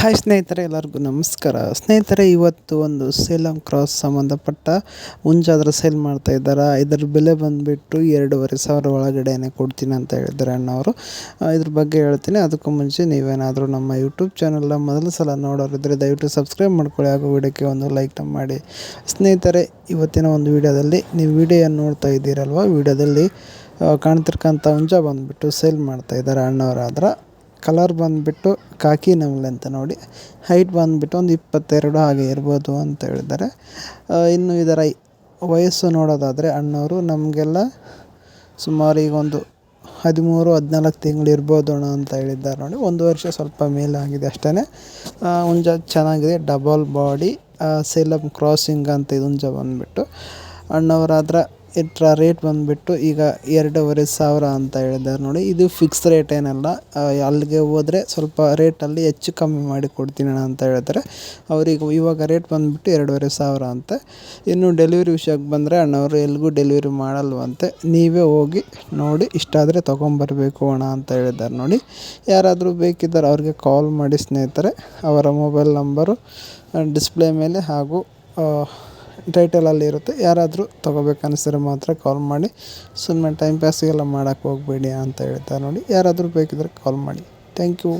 Hi ಸ್ನೇಹಿತರೆ, ಎಲ್ಲರಿಗೂ ನಮಸ್ಕಾರ. ಸ್ನೇಹಿತರೆ, ಇವತ್ತು ಒಂದು ಸೇಲಂ ಕ್ರಾಸ್ ಸಂಬಂಧಪಟ್ಟ ಮುಂಜಾದ್ರೆ ಸೇಲ್ ಮಾಡ್ತಾ ಇದ್ದಾರೆ. ಇದರ ಬೆಲೆ ಬಂದುಬಿಟ್ಟು ಎರಡೂವರೆ ಸಾವಿರ ಒಳಗಡೆನೆ ಕೊಡ್ತೀನಿ ಅಂತ ಹೇಳಿದ್ದಾರೆ ಅಣ್ಣವರು. ಇದ್ರ ಬಗ್ಗೆ ಹೇಳ್ತೀನಿ. ಅದಕ್ಕೂ ಮುಂಚೆ ನೀವೇನಾದರೂ ನಮ್ಮ ಯೂಟ್ಯೂಬ್ ಚಾನಲ್ನ ಮೊದಲ ಸಲ ನೋಡೋರಿದ್ದರೆ ದಯವಿಟ್ಟು ಸಬ್ಸ್ಕ್ರೈಬ್ ಮಾಡ್ಕೊಳ್ಳಿ ಹಾಗೂ ವಿಡಿಯೋಕ್ಕೆ ಒಂದು ಲೈಕ್ನ ಮಾಡಿ. ಸ್ನೇಹಿತರೆ, ಇವತ್ತಿನ ಒಂದು ವಿಡಿಯೋದಲ್ಲಿ ನೀವು ವಿಡಿಯೋ ನೋಡ್ತಾ ಇದ್ದೀರಲ್ವ? ವಿಡಿಯೋದಲ್ಲಿ ಕಾಣ್ತಿರ್ಕಂಥ ಹುಂಜ ಬಂದುಬಿಟ್ಟು ಸೇಲ್ ಮಾಡ್ತಾ ಇದ್ದಾರೆ ಅಣ್ಣವರಾದ್ರೆ. ಕಲರ್ ಬಂದುಬಿಟ್ಟು ಕಾಕಿ ನಮ್ಲೆ ಅಂತ ನೋಡಿ. ಹೈಟ್ ಬಂದುಬಿಟ್ಟು ಒಂದು ಇಪ್ಪತ್ತೆರಡು ಹಾಗೆ ಇರ್ಬೋದು ಅಂತ ಹೇಳಿದ್ದಾರೆ. ಇನ್ನು ಇದರ ವಯಸ್ಸು ನೋಡೋದಾದರೆ ಅಣ್ಣವರು ನಮಗೆಲ್ಲ ಸುಮಾರು ಈಗ ಒಂದು ಹದಿಮೂರು, ಹದಿನಾಲ್ಕು ತಿಂಗಳು ಇರ್ಬೋದು ಅಣ್ಣ ಅಂತ ಹೇಳಿದ್ದಾರೆ ನೋಡಿ. ಒಂದು ವರ್ಷ ಸ್ವಲ್ಪ ಮೇಲಾಗಿದೆ ಅಷ್ಟೇ ಹುಂಜ ಚೆನ್ನಾಗಿದೆ. ಡಬಲ್ ಬಾಡಿ ಸೇಲಮ್ ಕ್ರಾಸಿಂಗ್ ಅಂತ ಇದು ಹುಂಜ ಬಂದುಬಿಟ್ಟು. ಅಣ್ಣವರಾದ್ರೆ ಇಟ್ರ ರೇಟ್ ಬಂದುಬಿಟ್ಟು ಈಗ ಎರಡೂವರೆ ಸಾವಿರ ಅಂತ ಹೇಳಿದ್ದಾರೆ ನೋಡಿ. ಇದು ಫಿಕ್ಸ್ ರೇಟ್ ಏನಲ್ಲ ಅಲ್ಲಿಗೆ ಹೋದರೆ ಸ್ವಲ್ಪ ರೇಟಲ್ಲಿ ಹೆಚ್ಚು ಕಮ್ಮಿ ಮಾಡಿ ಕೊಡ್ತೀನಿ ಅಣ್ಣ ಅಂತ ಹೇಳ್ತಾರೆ. ಅವರಿಗೆ ಇವಾಗ ರೇಟ್ ಬಂದುಬಿಟ್ಟು ಎರಡೂವರೆ ಸಾವಿರ ಅಂತ. ಇನ್ನು ಡೆಲಿವರಿ ವಿಷಯಕ್ಕೆ ಬಂದರೆ ಅಣ್ಣವರು ಎಲ್ಲಿಗೂ ಡೆಲಿವರಿ ಮಾಡಲ್ವಂತೆ. ನೀವೇ ಹೋಗಿ ನೋಡಿ, ಇಷ್ಟಾದರೆ ತೊಗೊಂಬರ್ಬೇಕು ಅಣ್ಣ ಅಂತ ಹೇಳಿದ್ದಾರೆ ನೋಡಿ. ಯಾರಾದರೂ ಬೇಕಿದ್ದರೆ ಅವ್ರಿಗೆ ಕಾಲ್ ಮಾಡಿ ಸ್ನೇಹಿತರೆ, ಅವರ ಮೊಬೈಲ್ ನಂಬರು ಡಿಸ್ಪ್ಲೇ ಮೇಲೆ ಹಾಗೂ ಟೈಟಲಲ್ಲಿ ಇರುತ್ತೆ. ಯಾರಾದರೂ ತೊಗೋಬೇಕನ್ಸಿದ್ರೆ ಮಾತ್ರ ಕಾಲ್ ಮಾಡಿ. ಸುಮ್ಮನೆ ಟೈಮ್ ಪಾಸಿಗೆಲ್ಲ ಮಾಡೋಕ್ಕೆ ಹೋಗಬೇಡಿ ಅಂತ ಹೇಳ್ತಾರೆ ನೋಡಿ. ಯಾರಾದರೂ ಬೇಕಿದ್ದರೆ ಕಾಲ್ ಮಾಡಿ. Thank you